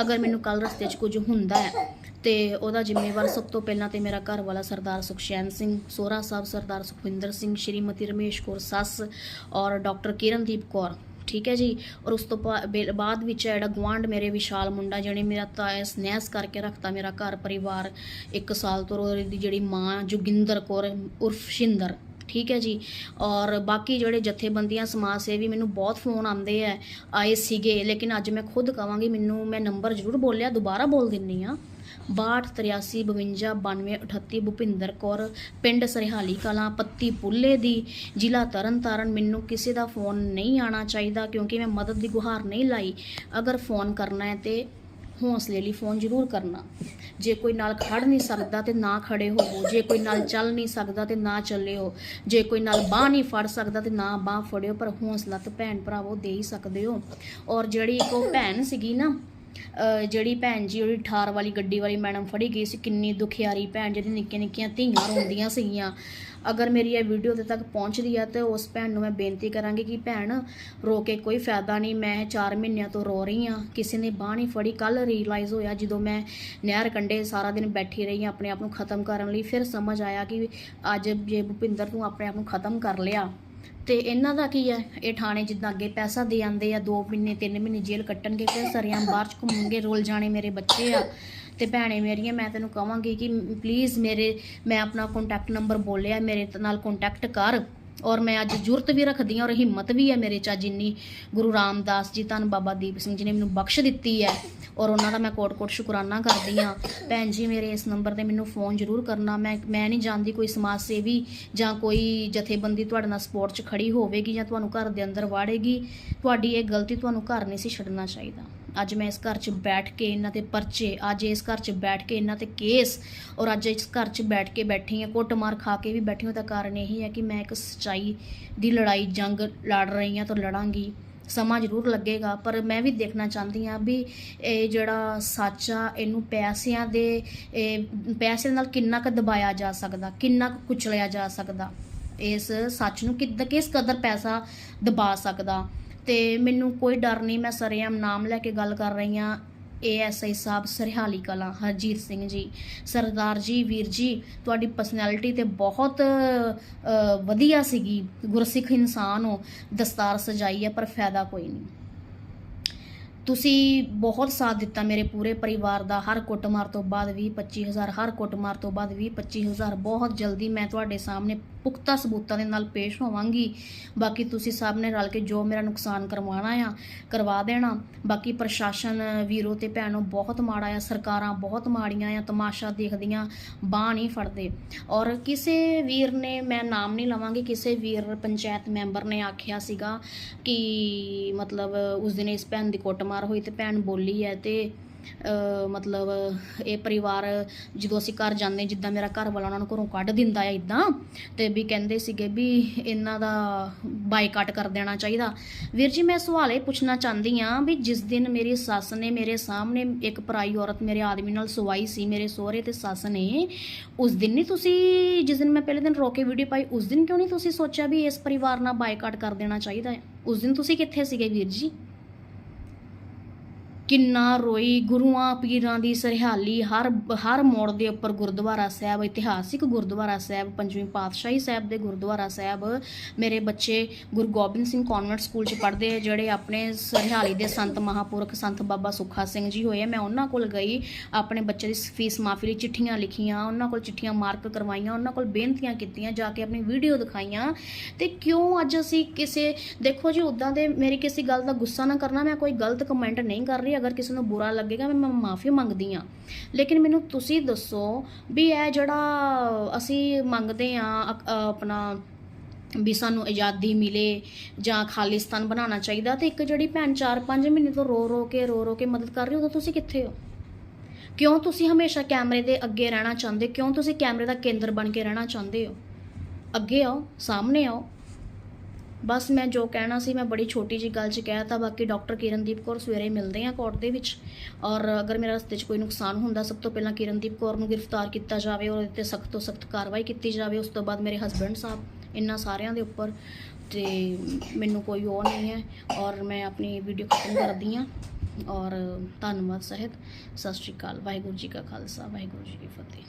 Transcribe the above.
ਅਗਰ ਮੈਨੂੰ ਕੱਲ ਰਸਤੇ 'ਚ ਕੁਝ ਹੁੰਦਾ ਹੈ, ਤੇ ਉਹਦਾ ਜ਼ਿੰਮੇਵਾਰ ਸਭ ਤੋਂ ਪਹਿਲਾਂ ਤੇ ਮੇਰਾ ਘਰ ਵਾਲਾ ਸਰਦਾਰ ਸੁਖਸ਼ੈਨ ਸਿੰਘ, ਸੋਹਰਾ ਸਾਹਿਬ ਸਰਦਾਰ ਸੁਖਵਿੰਦਰ ਸਿੰਘ, ਸ਼੍ਰੀਮਤੀ ਰਮੇਸ਼ ਕੌਰ ਸੱਸ ਔਰ ਡਾਕਟਰ ਕਿਰਨਦੀਪ ਕੌਰ, ਠੀਕ ਹੈ ਜੀ? ਔਰ ਉਸ ਤੋਂ ਬਾਅਦ ਵਿੱਚ ਜਿਹੜਾ ਗਵਾਂਡ ਮੇਰੇ ਵਿਸ਼ਾਲ ਮੁੰਡਾ, ਜਿਹਨੇ ਮੇਰਾ ਤਾਇਆ ਸਨੈਸ ਕਰਕੇ ਰੱਖਤਾ, ਮੇਰਾ ਘਰ ਪਰਿਵਾਰ ਇੱਕ ਸਾਲ ਤੋਂ ਉਹਦੀ ਜਿਹੜੀ ਮਾਂ ਜੋਗਿੰਦਰ ਕੌਰ, ਉਰਫ ਸ਼ਿੰਦਰ ਠੀਕ ਹੈ ਜੀ। ਔਰ ਬਾਕੀ ਜਿਹੜੇ ਜਥੇਬੰਦੀਆਂ ਸਮਾਜ ਸੇਵੀ ਮੈਨੂੰ ਬਹੁਤ ਫੋਨ ਆਉਂਦੇ ਆ, ਆਏ ਸੀਗੇ। ਲੇਕਿਨ ਅੱਜ ਮੈਂ ਖੁਦ ਕਵਾਂਗੀ ਮੈਨੂੰ ਮੈਂ ਨੰਬਰ ਜ਼ਰੂਰ ਬੋਲਿਆ, ਦੁਬਾਰਾ ਬੋਲ ਦਿੰਨੀ ਆ। 62 83 52 92 38 ਭੁਪਿੰਦਰ ਕੌਰ, ਪਿੰਡ ਸਰਹਾਲੀ ਕਲਾਂ, ਪੱਤੀ ਪੁੱਲੇ ਦੀ, ਜ਼ਿਲ੍ਹਾ ਤਰਨਤਾਰਨ, ਮੈਨੂੰ ਕਿਸੇ ਦਾ ਫੋਨ ਨਹੀਂ ਆਣਾ ਚਾਹੀਦਾ, ਕਿਉਂਕਿ ਮੈਂ ਮਦਦ ਦੀ ਗੁਹਾਰ ਨਹੀਂ ਲਾਈ। ਅਗਰ ਫੋਨ ਕਰਨਾ ਹੈ ਤੇ ਹੌਸਲੇ ਲਈ ਫੋਨ ਜ਼ਰੂਰ ਕਰਨਾ। ਜੇ ਕੋਈ ਨਾਲ ਖੜ ਨਹੀਂ ਸਕਦਾ ਤੇ ਨਾ ਖੜੇ ਹੋਵੋ। ਜੇ ਕੋਈ ਨਾਲ ਚੱਲ ਨਹੀਂ ਸਕਦਾ ਤੇ ਨਾ ਚੱਲਿਓ। ਜੇ ਕੋਈ ਨਾਲ ਬਾਹ ਨਹੀਂ ਫੜ ਸਕਦਾ ਤੇ ਨਾ ਬਾਹ ਫੜਿਓ, ਪਰ ਹੌਸਲਾ ਤਾਂ ਭੈਣ ਭਰਾਵੋ ਦੇ ਹੀ ਸਕਦੇ ਹੋ। ਔਰ ਜਿਹੜੀ ਇੱਕ ਉਹ ਭੈਣ ਸੀਗੀ ਨਾ ਜਿਹੜੀ ਭੈਣ ਜੀ ਉਹਦੀ ਠਾਰ ਵਾਲੀ ਗੱਡੀ ਵਾਲੀ ਮੈਡਮ ਫੜੀ ਗਈ ਸੀ, ਕਿੰਨੀ ਦੁਖਿਆਰੀ ਭੈਣ, ਜਿਹਦੀ ਨਿੱਕੀਆਂ ਨਿੱਕੀਆਂ ਧੀਆਂ ਰੋਂਦੀਆਂ ਸੀਗੀਆਂ। ਅਗਰ ਮੇਰੀ ਇਹ ਵੀਡੀਓ ਤੇ ਤੱਕ ਪਹੁੰਚਦੀ ਆ ਤੇ ਉਸ ਭੈਣ ਨੂੰ ਮੈਂ ਬੇਨਤੀ ਕਰਾਂਗੀ ਕਿ ਭੈਣ, ਰੋ ਕੇ ਕੋਈ ਫਾਇਦਾ ਨਹੀਂ, ਮੈਂ 4 ਮਹੀਨਿਆਂ ਤੋਂ ਰੋ ਰਹੀ ਆ ਕਿਸੇ ਨੇ ਬਾਹ ਨਹੀਂ ਫੜੀ ਕੱਲ ਰੀਅਲਾਈਜ਼ ਹੋਇਆ ਜਦੋਂ ਮੈਂ ਨਹਿਰ ਕੰਢੇ ਸਾਰਾ ਦਿਨ ਬੈਠੀ ਰਹੀ ਆਪਣੇ ਆਪ ਨੂੰ ਖਤਮ ਕਰਨ ਲਈ, ਫਿਰ ਸਮਝ ਆਇਆ ਕਿ ਅੱਜ ਜੇ ਭੁਪਿੰਦਰ ਤੂੰ ਆਪਣੇ ਆਪ ਨੂੰ ਖਤਮ ਕਰ ਲਿਆ। ਤੇ ਇਹਨਾਂ ਦਾ ਕੀ ਹੈ? ਇਹ ਥਾਣੇ ਜਿੱਦਾਂ ਅੱਗੇ ਪੈਸਾ ਦੇ ਆਂਦੇ ਆ 2 ਮਹੀਨੇ 3 ਮਹੀਨੇ ਜੇਲ੍ਹ ਕੱਟਣਗੇ, ਫਿਰ ਸਰਿਆਂ ਬਾਹਰ ਚ ਘੁੰਮਣਗੇ, ਰੋਲ ਜਾਣੇ ਮੇਰੇ ਬੱਚੇ ਆ। ਤੇ ਭੈਣੇ ਮੇਰੀਆਂ, ਮੈਂ ਤੈਨੂੰ ਕਹਾਂਗੀ ਕਿ ਪਲੀਜ਼ ਮੇਰੇ, ਮੈਂ ਆਪਣਾ ਕੰਟੈਕਟ ਨੰਬਰ ਬੋਲਿਆ, ਮੇਰੇ ਨਾਲ ਕੰਟੈਕਟ ਕਰ। ਔਰ ਮੈਂ ਅੱਜ ਜੁਰਤ ਵੀ ਰੱਖਦੀ ਹਾਂ ਔਰ ਹਿੰਮਤ ਵੀ ਹੈ ਮੇਰੇ ਚ ਅੱਜ ਇੰਨੀ। ਗੁਰੂ ਰਾਮਦਾਸ ਜੀ, ਧੰਨ ਬਾਬਾ ਦੀਪ ਸਿੰਘ ਜੀ ਨੇ ਮੈਨੂੰ ਬਖਸ਼ ਦਿੱਤੀ ਹੈ ਔਰ ਉਹਨਾਂ ਦਾ ਮੈਂ ਕੋਟ-ਕੋਟ ਸ਼ੁਕਰਾਨਾ ਕਰਦੀ ਹਾਂ। ਭੈਣ ਜੀ, ਮੇਰੇ ਇਸ ਨੰਬਰ ਤੇ ਮੈਨੂੰ ਫੋਨ ਜ਼ਰੂਰ ਕਰਨਾ। ਮੈਂ ਮੈਂ ਨਹੀਂ ਜਾਣਦੀ ਕੋਈ ਸਮਾਜ ਸੇਵੀ ਜਾਂ ਕੋਈ ਜਥੇਬੰਦੀ ਤੁਹਾਡੇ ਨਾਲ ਸਪੋਰਟ 'ਚ ਖੜੀ ਹੋਵੇਗੀ ਜਾਂ ਤੁਹਾਨੂੰ ਘਰ ਦੇ ਅੰਦਰ ਵਾੜੇਗੀ। ਤੁਹਾਡੀ ਇਹ ਗਲਤੀ ਤੁਹਾਨੂੰ ਘਰ ਨਹੀਂ ਸੀ ਛੱਡਣਾ ਚਾਹੀਦਾ। ਅੱਜ ਮੈਂ ਇਸ ਘਰ 'ਚ ਬੈਠ ਕੇ ਇਹਨਾਂ ਤੇ ਪਰਚੇ, ਅੱਜ ਇਸ ਘਰ 'ਚ ਬੈਠ ਕੇ ਇਹਨਾਂ ਤੇ ਕੇਸ ਔਰ ਅੱਜ ਇਸ ਘਰ 'ਚ ਬੈਠ ਕੇ ਬੈਠੀ ਹਾਂ, ਕੁੱਟਮਾਰ ਖਾ ਕੇ ਵੀ ਬੈਠੀ ਹਾਂ ਤਾਂ ਕਾਰਨ ਇਹੀ ਹੈ ਕਿ ਮੈਂ ਇੱਕ ਸੱਚਾਈ ਦੀ ਲੜਾਈ, ਜੰਗ ਲੜ ਰਹੀ ਹਾਂ ਤਾਂ ਲੜਾਂਗੀ। ਸਮਾਂ ਜ਼ਰੂਰ ਲੱਗੇਗਾ, ਪਰ ਮੈਂ ਵੀ ਦੇਖਣਾ ਚਾਹੁੰਦੀ ਹਾਂ ਵੀ ਇਹ ਜਿਹੜਾ ਸੱਚ ਆ, ਇਹਨੂੰ ਪੈਸਿਆਂ ਦੇ, ਇਹ ਪੈਸੇ ਨਾਲ ਕਿੰਨਾ ਕੁ ਦਬਾਇਆ ਜਾ ਸਕਦਾ, ਕਿੰਨਾ ਕੁ ਕੁਚਲਿਆ ਜਾ ਸਕਦਾ, ਇਸ ਸੱਚ ਨੂੰ ਕਿੱਦਾਂ, ਕਿਸ ਕਦਰ ਪੈਸਾ ਦਬਾ ਸਕਦਾ। ਤੇ ਮੈਨੂੰ ਕੋਈ ਡਰ ਨਹੀਂ, ਮੈਂ ਸਰੇਆਮ ਨਾਮ ਲੈ ਕੇ ਗੱਲ ਕਰ ਰਹੀ ਹਾਂ ਏਐਸਆਈ ਸਾਹਿਬ ਸਰਹਾਲੀ ਕਲਾਂ, ਹਰਜੀਤ ਸਿੰਘ ਜੀ। ਸਰਦਾਰ ਜੀ, ਵੀਰ ਜੀ, ਤੁਹਾਡੀ ਪਰਸਨੈਲਿਟੀ ਤੇ ਬਹੁਤ ਵਧੀਆ ਸੀਗੀ, ਗੁਰਸਿੱਖ ਇਨਸਾਨ ਹੋ, ਦਸਤਾਰ ਸਜਾਈ ਹੈ, ਪਰ ਫਾਇਦਾ ਕੋਈ ਨਹੀਂ। ਤੁਸੀਂ ਬਹੁਤ ਸਾਥ ਦਿੱਤਾ ਮੇਰੇ ਪੂਰੇ ਪਰਿਵਾਰ ਦਾ, ਹਰ ਕੁੱਟਮਾਰ ਤੋਂ ਬਾਅਦ 20 25000 ਹਰ ਕੁੱਟਮਾਰ ਤੋਂ ਬਾਅਦ 20 25000 ਬਹੁਤ ਜਲਦੀ ਮੈਂ ਤੁਹਾਡੇ ਸਾਹਮਣੇ ਪੁਖਤਾ ਸਬੂਤਾਂ ਦੇ ਨਾਲ ਪੇਸ਼ ਹੋਵਾਂਗੀ। ਬਾਕੀ ਤੁਸੀਂ ਸਭ ਨੇ ਰਲ ਕੇ ਜੋ ਮੇਰਾ ਨੁਕਸਾਨ ਕਰਵਾਉਣਾ ਆ, ਕਰਵਾ ਦੇਣਾ। ਬਾਕੀ ਪ੍ਰਸ਼ਾਸਨ ਵੀਰੋ ਤੇ ਭੈਣੋ, ਬਹੁਤ ਮਾੜਾ ਆ, ਸਰਕਾਰਾਂ ਬਹੁਤ ਮਾੜੀਆਂ ਆ, ਤਮਾਸ਼ਾ ਦੇਖਦੀਆਂ, ਬਾਹ ਨਹੀਂ ਫੜਦੇ। ਔਰ ਕਿਸੇ ਵੀਰ ਨੇ, ਮੈਂ ਨਾਮ ਨਹੀਂ ਲਵਾਂਗੀ, ਕਿਸੇ ਵੀਰ ਪੰਚਾਇਤ ਮੈਂਬਰ ਨੇ ਆਖਿਆ ਸੀਗਾ ਕਿ ਮਤਲਬ ਉਸ ਦਿਨ ਇਸ ਭੈਣ ਦੀ ਕੁੱਟਮਾਰ ਹੋਈ ਤੇ ਭੈਣ ਬੋਲੀ ਹੈ ਤੇ ਮਤਲਬ ਇਹ ਪਰਿਵਾਰ ਜਦੋਂ ਅਸੀਂ ਘਰ ਜਾਂਦੇ ਜਿੱਦਾਂ ਮੇਰਾ ਘਰ ਵਾਲਾ ਉਹਨਾਂ ਨੂੰ ਘਰੋਂ ਕੱਢ ਦਿੰਦਾ ਆ ਇਦਾਂ ਤੇ ਵੀ ਕਹਿੰਦੇ ਸੀਗੇ ਵੀ ਇਹਨਾਂ ਦਾ ਬਾਈਕਾਟ ਕਰ ਦੇਣਾ ਚਾਹੀਦਾ। ਵੀਰ ਜੀ, ਮੈਂ ਸਵਾਲ ਇਹ ਪੁੱਛਣਾ ਚਾਹੁੰਦੀ ਆ ਵੀ ਜਿਸ ਦਿਨ ਮੇਰੀ ਸੱਸ ਨੇ ਮੇਰੇ ਸਾਹਮਣੇ ਇੱਕ ਪਰਾਈ ਔਰਤ ਮੇਰੇ ਆਦਮੀ ਨਾਲ ਸਵਾਈ ਸੀ, ਮੇਰੇ ਸਹੁਰੇ ਤੇ ਸੱਸ ਨੇ, ਉਸ ਦਿਨ ਨਹੀਂ ਤੁਸੀਂ, ਜਿਸ ਦਿਨ ਮੈਂ ਪਹਿਲੇ ਦਿਨ ਰੋਕੇ ਵੀਡੀਓ ਪਾਈ, ਉਸ ਦਿਨ ਕਿਉਂ ਨਹੀਂ ਤੁਸੀਂ ਸੋਚਿਆ ਵੀ ਇਸ ਪਰਿਵਾਰ ਨਾਲ ਬਾਈਕਾਟ ਕਰ ਦੇਣਾ ਚਾਹੀਦਾ ਹੈ? ਉਸ ਦਿਨ ਤੁਸੀਂ ਕਿੱਥੇ ਸੀਗੇ ਵੀਰ ਜੀ? ਕਿੰਨਾ ਰੋਈ, ਗੁਰੂਆਂ ਪੀਰਾਂ ਦੀ ਸਰਹਾਲੀ, ਹਰ ਹਰ ਮੋੜ ਦੇ ਉੱਪਰ ਗੁਰਦੁਆਰਾ ਸਾਹਿਬ, ਇਤਿਹਾਸਿਕ ਗੁਰਦੁਆਰਾ ਸਾਹਿਬ, ਪੰਜਵੀਂ ਪਾਤਸ਼ਾਹੀ ਸਾਹਿਬ ਦੇ ਗੁਰਦੁਆਰਾ ਸਾਹਿਬ। ਮੇਰੇ ਬੱਚੇ ਗੁਰੂ ਗੋਬਿੰਦ ਸਿੰਘ ਕਨਵੈਂਟ ਸਕੂਲ 'ਚ ਪੜ੍ਹਦੇ ਆ, ਜਿਹੜੇ ਆਪਣੇ ਸਰਹਾਲੀ ਦੇ ਸੰਤ ਮਹਾਪੁਰਖ ਸੰਤ ਬਾਬਾ ਸੁੱਖਾ ਸਿੰਘ ਜੀ ਹੋਏ ਮੈਂ ਉਹਨਾਂ ਕੋਲ ਗਈ, ਆਪਣੇ ਬੱਚੇ ਦੀ ਫੀਸ ਮਾਫੀ ਲਈ ਚਿੱਠੀਆਂ ਲਿਖੀਆਂ, ਉਹਨਾਂ ਕੋਲ ਚਿੱਠੀਆਂ ਮਾਰਕ ਕਰਵਾਈਆਂ, ਉਹਨਾਂ ਕੋਲ ਬੇਨਤੀਆਂ ਕੀਤੀਆਂ, ਜਾ ਕੇ ਆਪਣੀ ਵੀਡੀਓ ਦਿਖਾਈਆਂ। ਤੇ ਕਿਉਂ ਅੱਜ ਅਸੀਂ ਕਿਸੇ, ਦੇਖੋ ਜੀ ਉਦਾਂ ਦੇ ਮੇਰੀ ਕਿਸੇ ਗੱਲ ਦਾ ਗੁੱਸਾ ਨਾ ਕਰਨਾ, ਮੈਂ ਕੋਈ ਗਲਤ ਕਮੈਂਟ ਨਹੀਂ ਕਰ ਰਹੀ। ਅਗਰ ਕਿਸੇ ਨੂੰ ਬੁਰਾ ਲੱਗੇਗਾ ਮੈਂ ਮਾਫੀ ਮੰਗਦੀ ਆ ਲੇਕਿਨ ਮੈਨੂੰ ਤੁਸੀਂ ਦੱਸੋ ਵੀ ਇਹ ਜਿਹੜਾ ਅਸੀਂ ਮੰਗਦੇ ਆ ਆਪਣਾ ਵੀ ਸਾਨੂੰ ਆਜ਼ਾਦੀ ਮਿਲੇ ਜਾਂ ਖਾਲਿਸਤਾਨ ਬਣਾਉਣਾ ਚਾਹੀਦਾ, ਤੇ ਇੱਕ ਜਿਹੜੀ ਭੈਣ 4-5 ਮਹੀਨੇ ਤੋਂ ਰੋ ਰੋ ਕੇ, ਰੋ ਰੋ ਕੇ ਮਦਦ ਕਰ ਰਹੀ ਤਾਂ ਤੁਸੀਂ ਕਿੱਥੇ ਹੋ? ਕਿਉਂ ਤੁਸੀਂ ਹਮੇਸ਼ਾ ਕੈਮਰੇ ਦੇ ਅੱਗੇ ਰਹਿਣਾ ਚਾਹੁੰਦੇ? ਕਿਉਂ ਤੁਸੀਂ ਕੈਮਰੇ ਦਾ ਕੇਂਦਰ ਬਣ ਕੇ ਰਹਿਣਾ ਚਾਹੁੰਦੇ ਹੋ? ਅੱਗੇ ਆਓ, ਸਾਹਮਣੇ ਆਓ। ਬਸ ਮੈਂ ਜੋ ਕਹਿਣਾ ਸੀ, ਮੈਂ ਬੜੀ ਛੋਟੀ ਜੀ ਗੱਲ 'ਚ ਕਹਿਤਾ ਬਾਕੀ ਡਾਕਟਰ ਕਿਰਨਦੀਪ ਕੌਰ ਸਵੇਰੇ ਮਿਲਦੇ ਆ ਕੋਰਟ ਦੇ ਵਿੱਚ ਔਰ ਅਗਰ ਮੇਰਾ ਰਸਤੇ 'ਚ ਕੋਈ ਨੁਕਸਾਨ ਹੁੰਦਾ, ਸਭ ਤੋਂ ਪਹਿਲਾਂ ਕਿਰਨਦੀਪ ਕੌਰ ਨੂੰ ਗ੍ਰਿਫਤਾਰ ਕੀਤਾ ਜਾਵੇ ਔਰ ਤੇ ਸਖਤ ਤੋਂ ਸਖਤ ਕਾਰਵਾਈ ਕੀਤੀ ਜਾਵੇ, ਉਸ ਤੋਂ ਬਾਅਦ ਮੇਰੇ ਹਸਬੰਡ ਸਾਹਿਬ ਇਹਨਾਂ ਸਾਰਿਆਂ ਦੇ ਉੱਪਰ ਤੇ ਮੈਨੂੰ ਕੋਈ ਉਹ ਨਹੀਂ ਹੈ ਔਰ ਮੈਂ ਆਪਣੀ ਵੀਡੀਓ ਖਤਮ ਕਰਦੀ ਹਾਂ ਔਰ ਧੰਨਵਾਦ ਸਹਿਤ। ਸਤਿ ਸ਼੍ਰੀ ਅਕਾਲ, ਵਾਹਿਗੁਰੂ ਜੀ ਕਾ ਖਾਲਸਾ, ਵਾਹਿਗੁਰੂ ਜੀ ਕੀ ਫਤਿਹ।